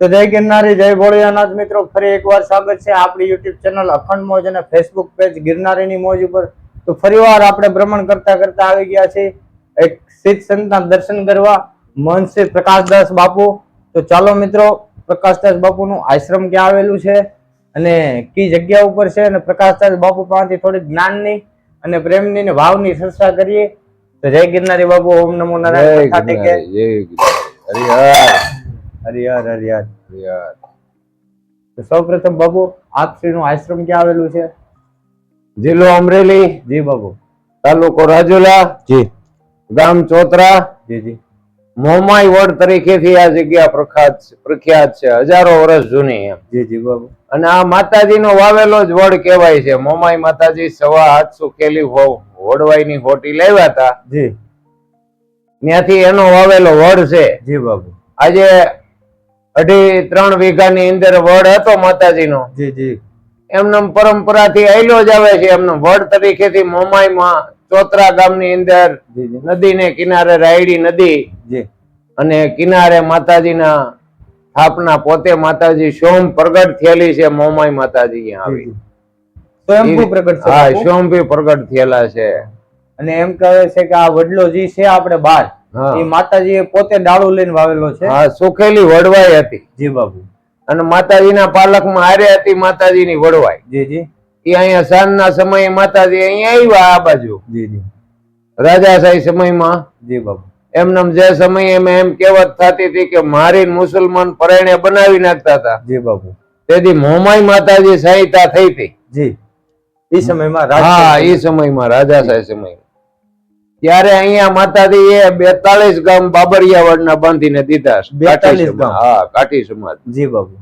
તો જય ગિરનારી જય ભોળિયાનાથ મિત્રો. ફરી એકવાર સ્વાગત છે આપણી યુટ્યુબ ચેનલ અખંડ મોજ અને ફેસબુક પેજ ગિરનારીની મોજ ઉપર. તો ફરીવાર આપણે ભ્રમણ કરતા કરતા આવી ગયા છે એક સિદ્ધ સંતના દર્શન કરવા. મહંત પ્રકાશદાસ બાપુ. તો ચાલો મિત્રો પ્રકાશદાસ બાપુનું આશ્રમ ક્યાં આવેલું છે? અને કઈ જગ્યા ઉપર છે? અને પ્રકાશદાસ બાપુ પાસેથી થોડી જ્ઞાનની અને પ્રેમની ને ભાવની ચર્ચા કરીએ. તો જય ગિરનારી બાપુ ઓમ નમો નારાયણ. જય ગિરનારી. હરિહર, હરિહર. હરિહર. તો સૌપ્રથમ બાબુ આપશ્રીનું આશ્રમ ક્યાં આવેલું છે? જિલ્લો અમરેલી. જી બાબુ. તાલુકો રાજુલા. જી. ગામ ચોતરા. જી જી. મોમાઈ વડ તરીકેથી આ જગ્યા પ્રખ્યાત પ્રખ્યાત છે હજારો વર્ષ જૂની એમ. જી જી બાબુ. અને આ માતાજીનો વાવેલો જ વડ કહેવાય છે. મોમાઈ માતાજી સવા આઠસો કેલી વડવાઈની હોટી લાવ્યા હતા. જી. ત્યાંથી એનો વાવેલો વડ છે. જી બાબુ. આજે અઢી ત્રણ વીઘાની અંદર વડ હતો માતાજીનો. જી જી. એમનો પરંપરાથી આયલો જ આવે છે. એમનો વડ તરીકેથી મોમાઈમાં ચોતરા ગામની અંદર નદીને કિનારે રાયડી નદી અને કિનારે માતાજીના સ્થાપના પોતે માતાજી સોમ પ્રગટ થયેલી છે. મોમાઈ માતાજી આવી. સ્વયંભૂ પ્રગટ હા બાપુ. પ્રગટ થયેલા છે. અને એમ કહે છે કે આ વડલો જે છે આપણે બાર. એ માતાજી પોતે ડાળું લઈને વાવેલો છે. હા સુખેલી વડવાઈ હતી. જી બાબુ. અને માતાજીના પાલકમાં હારે હતી માતાજીની વડવાઈ. જી જી. એ અહીંયા સાંજના સમયે માતાજી અહીંયા આવ્યા આ બાજુ. જી જી. રાજાશાહી સમયમાં જી બાબુ. એમને જે સમયે એમ એમ કહેવત થતી હતી કે મારી મુસલમાન પરણે બનાવી નાખતા હતા. જી બાબુ. તેથી મોમાઈ માતાજી સહાયતા થઈ હતી. જી. એ સમયમાં હા એ સમયમાં. રાજાશાહી સમયમાં. ત્યારે અહીંયા માતાજી એ બેતાલીસ ગામ બાબરિયાવાડના બાંધીને દીધા બેતાલીસ 42 ગામ. હા કાઠી સમાજ. જી બાબુ.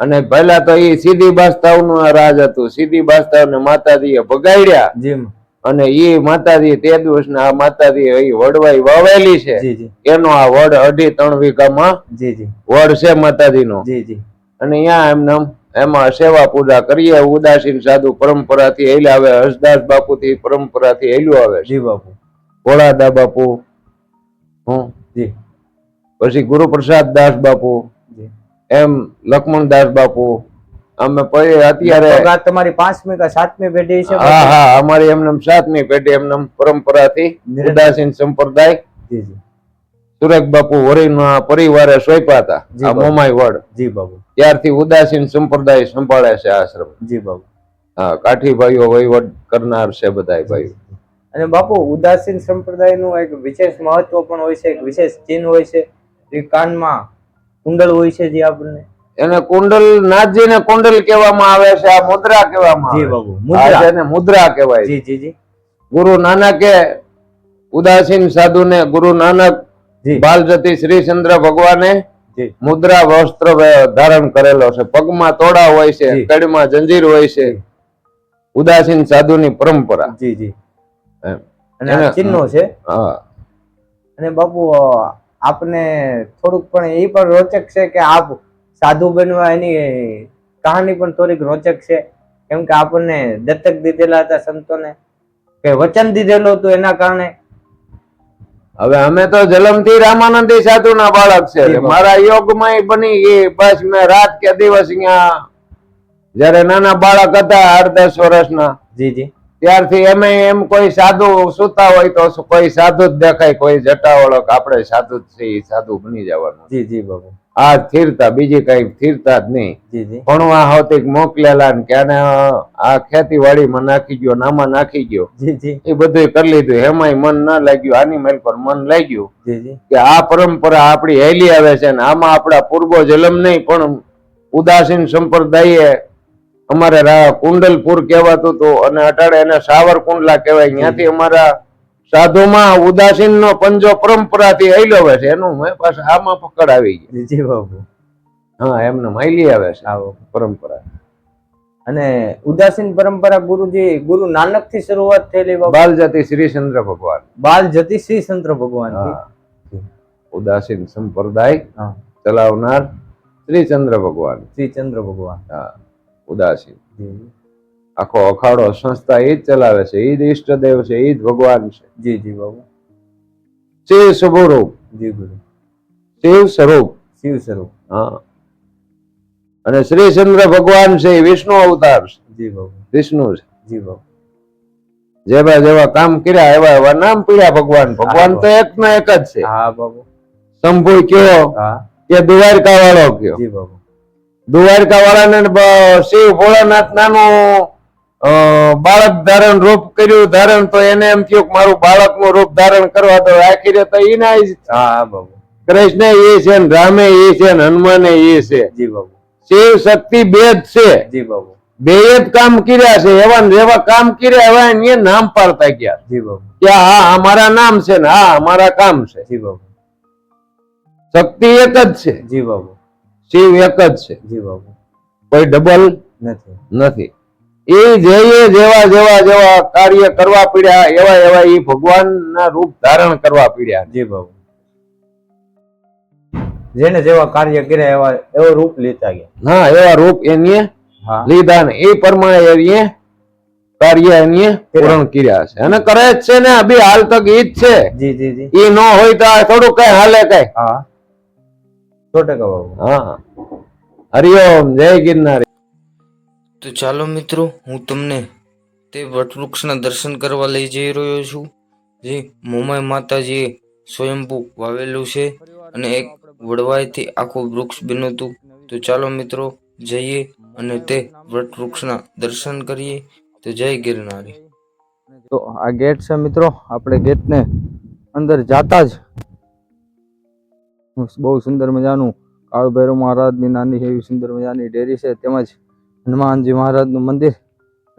અને પહેલા તો એ સીધી બાસ્તાવનું રાજ હતું. સીધી બાસ્તાવને માતાજીએ ભગાડ્યા. જી અને એ માતાજી તે દિવસના આ માતાજી એ વડવાઈ વાવેલી છે. એનો આ વડ અઢી ત્રણ વીઘામાં જી જી. વડ છે માતાજીનો. જી જી. અને અહીંયા એમને એમાં સેવા પૂજા કરીએ ઉદાસીન સાધુ પરંપરાથી હેલા આવે હસદાસ બાપુ થી પરંપરાથી હેલ્યું આવે જી બાપુ ભોળાદા બાપુ. હું જી. પછી ગુરુપ્રસાદ દાસ બાપુ. એમ લક્ષ્મણ દાસ બાપુ. અમે પછી અત્યારે તમારી પાંચમી કે સાતમી પેઢી છે હા હા અમારી એમને સાતમી પેઢી એમને પરંપરાથી ઉદાસીન સંપ્રદાય. જી જી. સુરેખ બાપુ વરીના પરિવારે સોંપ્યા હતા આ મોમાઈ વડ. જી બાબુ ત્યારથી ઉદાસીન સંપ્રદાય સંભાળે છે આશ્રમ. જી બાબુ હા કાઠી ભાઈઓ વહીવટ કરનાર છે બધા ભાઈઓ. અને બાપુ ઉદાસીન સંપ્રદાયનું એક વિશેષ મહત્વ પણ હોય છે એક વિશેષ ચિહ્ન હોય છે એ કાનમાં કુંડલ હોય છે જે આપણને. એને કુંડલ નાથજીને કુંડલ કહેવામાં આવે છે આ મુદ્રા કહેવામાં જી બાબુ મુદ્રા. એને મુદ્રા કહેવાય જી જી જી. ગુરુ નાનકે ઉદાસીન સાધુને ગુરુ નાનક બાલજતી શ્રીચંદ્ર ભગવાને મુદ્રા વસ્ત્ર ધારણ કરેલો છે. પગમાં તોડા હોય છે જી. કડીમાં જંજીર હોય છે. જી. ઉદાસીન સાધુની પરંપરા. જી જી. અને આ ચિહ્નો છે. અને બાપુ આપને થોડુંક પણ એ પણ રોચક છે કે આપ સાધુ બનવા એની કહાની પણ થોડીક રોચક છે. કેમ કે આપણને દત્તક દીધેલા હતા સંતોને કે વચન દીધેલું હતું એના કારણે. હવે અમે તો જલમથી રામાનંદી સાધુના બાળક છે. મારા યોગમાં બની ગઈ. બસ મેં રાત કે દિવસ અહીંયા જયારે નાના બાળક હતા આઠ દસ વર્ષના. જી જી. ત્યારથી અમે એમ કોઈ સાધુ સુતા હોય તો કોઈ સાધુ જ દેખાય કોઈ જટાવળક આપણે સાધુ જ સાધુ બની જવાનું. જી જી બાબુ. આ સ્થિરતા બીજી કઈ સ્થિરતા જ નહીં. પણ આ હોતી મોકલેલા ને કે આને આ ખેતીવાડીમાં નાખી ગયો નામાં નાખી ગયો. એ બધું કરી લીધું. એમાંય મન ના લાગ્યું આની મેલ પર મન લાગ્યું કે આ પરંપરા આપણી હેલી આવે છે ને આમાં આપણા પૂર્વો જલમ નહીં પણ ઉદાસીન સંપ્રદાયે અમારે રા- કુંડલપુર કહેવાતું હતું અને અટાડે એને સાવર કુંડલા કહેવાય. ત્યાંથી અમારા સાધુમાં ઉદાસીન નો પંજો પરંપરાથી હેલો આવે છે. એનું મેં પાછું આમાં પકડ આવી ગઈ. જી બાબુ હા એમને માયલી આવે છે આવો પરંપરા. અને ઉદાસીન પરંપરા ગુરુજી ગુરુ નાનકથી શરૂઆત થયેલી બાલ જતી શ્રી ચંદ્ર ભગવાન. બાલ જતી શ્રી ચંદ્ર ભગવાન ઉદાસીન સંપ્રદાય ચલાવનાર ચલાવનાર શ્રીચંદ્ર ભગવાન. શ્રી ચંદ્ર ભગવાન. હા. ઉદાસીન. આખો અખાડો સંસ્થા એ જ ચલાવે છે એ જ ઈષ્ટદેવ છે એ જ ભગવાન છે. જી જી બાબુ. શિવ સ્વરૂપ. જી ગુરુ. શિવ સ્વરૂપ. શિવ સ્વરૂપ. હા. અને શ્રીચંદ્ર ભગવાન છે એ વિષ્ણુ અવતાર છે. જી બાબુ. વિષ્ણુ છે. જી બાબુ. જેવા જેવા કામ કર્યા એવા એવા નામ પીડ્યા ભગવાન. ભગવાન તો એક ના એક જ છે. હા બાબુ. શંભુ કયો કે દ્વારકા વાળો કયો? જી બાબુ. દ્વારકા વાળાને શિવ ભોળાનાથ નાનું બાળક ધારણ રૂપ કર્યું ધારણ તો એને એમ થયું કે મારું બાળકનું રૂપ ધારણ કરવા તો આખી તો એ ના હા બાબુ. કૃષ્ણ એ છે ને રામે એ છે ને હનુમાને એ છે. જી બાબુ. શિવ શક્તિ બે જ છે. જી બાબુ. બે જ કામ કર્યા છે. એવા ને એવા કામ કર્યા એવા એને નામ પાડતા ગયા. જી બાબુ. કે હા અમારા નામ છે ને હા અમારા કામ છે. જી બાબુ. શક્તિ એક જ છે. જી બાબુ. શિવ એક જ છે. જી બાપુ કોઈ ડબલ નથી. નથી. એ જઈએ જેવા જેવા જેવા કાર્ય કરવા પડ્યા એવા એવા એ ભગવાનના રૂપ ધારણ કરવા પડ્યા. જી બાપુ જેને જેવા કાર્ય કર્યા એવા એવો રૂપ લેતા ગયા. હા એવા રૂપ એની લીધા ને એ પ્રમાણે એ કાર્ય એની પૂરણ કર્યા છે. અને કરે જ છે ને અભી હાલ તક ઈ જ છે. જી જી જી. ઈ ન હોય તો થોડું કઈ હાલે કઈ. હા. સો ટકા બાબુ. હા. હરિઓમ જય ગિરનાર. તો ચાલો મિત્રો હું તમને તે વટવૃક્ષના દર્શન કરવા લઈ જઈ રહ્યો છું જે મોમાય માતાજીએ સ્વયંભૂ વાવેલું છે અને એક વડવાઈથી આખું વૃક્ષ બન્યું હતું. તો ચાલો મિત્રો જઈએ અને તે વટવૃક્ષના દર્શન કરીએ. તો જય ગિરનારી. તો આ ગેટ છે મિત્રો આપણે ગેટને અંદર જાતા જ બહુ સુંદર મજાનું કાળુ ભૈરવ મહારાજની નાની એવી સુંદર મજાની ડેરી છે, તેમજ હનુમાનજી મહારાજનું મંદિર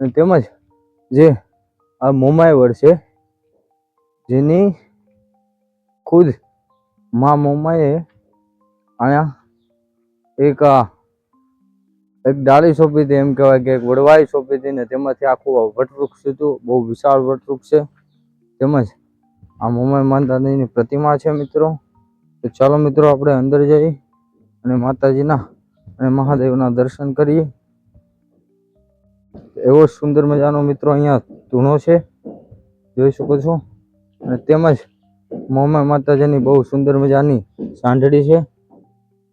અને તેમજ જે આ મોમાયવડ છે, જેની ખુદ મા મોમાએ અહીંયા એક એક ડાળી સોંપી હતી, એમ કહેવાય કે એક વડવાઈ સોંપી હતી ને તેમાંથી આખું વટવૃક્ષ હતું બહુ વિશાળ વટવૃક્ષ છે, તેમજ આ મોમાઈ માતાજીની પ્રતિમા છે મિત્રો. તો ચાલો મિત્રો, આપણે અંદર જઈ અને માતાજીના અને મહાદેવના દર્શન કરીએ. એવો સુંદર મજાનો મિત્રો અહીંયા ધૂણો છે, જોઈ શકો છો. અને તેમજ મોમા માતાજીની બહુ સુંદર મજાની સાંઢળી છે.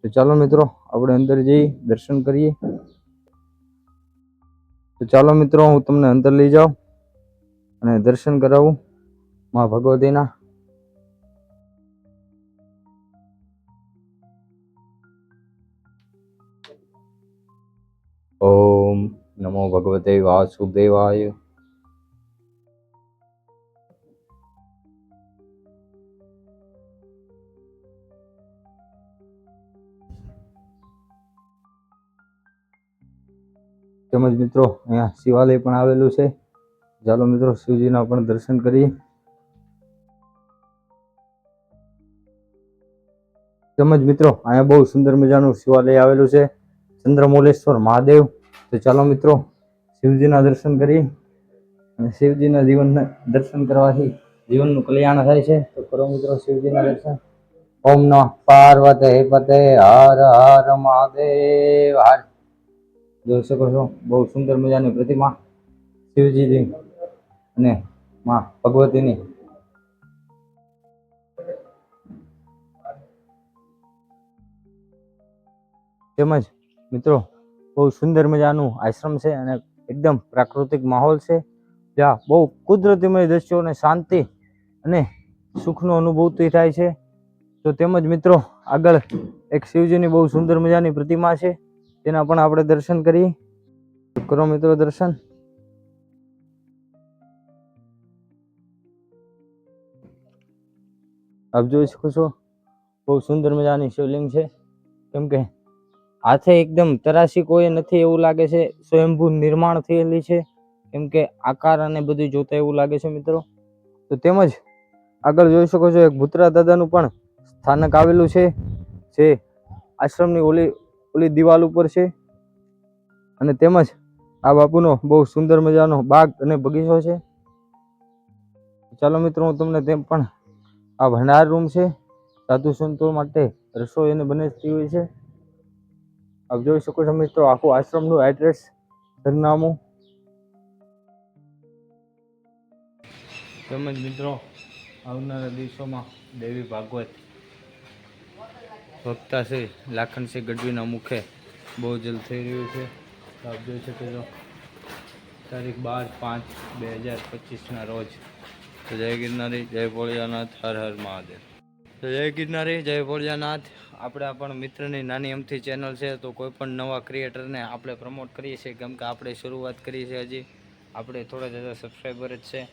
તો ચાલો મિત્રો, આપણે અંદર જઈ દર્શન કરીએ. તો ચાલો મિત્રો, હું તમને અંદર લઈ જાઉં અને દર્શન કરાવું માં ભગવતીના ઓમ નમો ભગવતે વાસુદેવાય તેમજ મિત્રો, અહીંયા શિવાલય પણ આવેલું છે. ચાલો મિત્રો, શિવજીના પણ દર્શન કરીએ. તેમજ મિત્રો, અહીંયા બહુ સુંદર મજાનું શિવાલય આવેલું છે. ચંદ્રમૌલેશ્વર મહાદેવ. તો ચાલો મિત્રો, શિવજીના દર્શન કરીએ અને શિવજીના જીવનના દર્શન કરવાથી જીવનનું કલ્યાણ થાય છે. તો કરો મિત્રો શિવજીના દર્શન. ઓમ નમઃ. પાર્વતે પતે હર હર મહાદેવ. હર જોઈ શકો છો, બહુ સુંદર મજાની પ્રતિમા શિવજીની અને માં ભગવતીની. તેમજ મિત્રો, બહુ સુંદર મજાનું આશ્રમ છે અને એકદમ પ્રાકૃતિક માહોલ છે. જ્યાં બહુ કુદરતીમય દ્રશ્યો અને શાંતિ અને સુખનો અનુભૂતિ થાય છે. તો તેમજ મિત્રો, આગળ એક શિવજીની બહુ સુંદર મજાની પ્રતિમા છે. તેના પણ આપણે દર્શન કરીએ. કરો મિત્રો દર્શન. આપ જોઈ શકો છો, બહુ સુંદર મજાની શિવલિંગ છે. કેમ કે હાથે એકદમ તરાશી કોઈ નથી એવું લાગે છે. સ્વયંભૂ નિર્માણ થયેલી છે. કેમ કે આકાર અને બધું જોતા એવું લાગે છે મિત્રો. તો તેમજ આગળ જોઈ શકો છો એક ભૂતરા દાદાનું પણ સ્થાનક આવેલું છે, જે આશ્રમની ઓલી ઓલી દિવાલ ઉપર છે. અને તેમજ આ બાપુનો બહુ સુંદર મજાનો બાગ અને બગીચો છે. ચાલો મિત્રો, હું તમને તેમ પણ આ ભંડાર રૂમ છે સાધુ સંતો માટે રસોઈ અને બને હોય છે. આપ જોઈ શકો છો મિત્રો, આખું આશ્રમનું એડ્રેસ સરનામું. તેમજ મિત્રો, આવનારા દિવસોમાં દેવી ભાગવત, ભક્તા શ્રી લાખનસિંહ ગઢવીના મુખે બહુ જલ્દ થઈ રહ્યું છે. આપ જોઈ શકો છો, તારીખ બાર પાંચ બે હજાર પચીસના રોજ. જય ગિરનારી, જય ભોળિયાનાથ, હર હર મહાદેવ. જય ગિરનારી જય ભોળિયાનાથ. આપણે પણ મિત્રની નાની અમથી ચેનલ છે તો કોઈ પણ નવા ક્રિએટરને આપણે પ્રમોટ કરીએ છીએ કેમ કે આપણે શરૂઆત કરી છે હજી. આપણે થોડા જતા સબસ્ક્રાઈબર જ છે.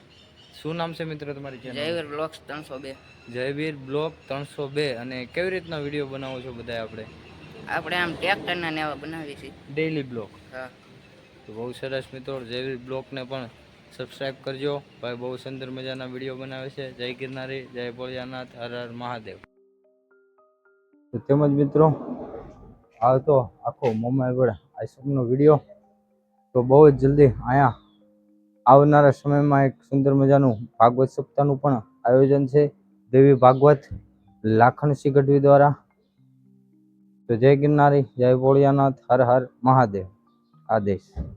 શું નામ છે મિત્રો તમારી ચેનલ જયવીર બ્લોક ત્રણસો બે. જયવીર બ્લોક ત્રણસો બે. અને કેવી રીતના વીડિયો બનાવો છો બધા આપણે? આપણે આમ ટ્રેક્ટરના નેવા બનાવીએ છીએ. ડેઈલી બ્લોક હા. તો બહુ સરસ મિત્રો જયવીર બ્લોકને પણ સબસ્ક્રાઈબ કરજો. ભાઈ બહુ સુંદર મજાના વીડિયો બનાવે છે. જય ગિરનારી, જય ભોળિયાનાથ, હર હર મહાદેવ. તેમજ મિત્રો આ તો આખો મોબાઈલ વડે વીડિયો તો બહુ જ જલ્દી અહીંયા આવનારા સમયમાં એક સુંદર મજાનું ભાગવત સપ્તાહનું પણ આયોજન છે. દેવી ભાગવત લાખણસિંહ ગઢવી દ્વારા. તો જય ગિરનારી, જય ભોળિયાનાથ, હર હર મહાદેવ. આદેશ.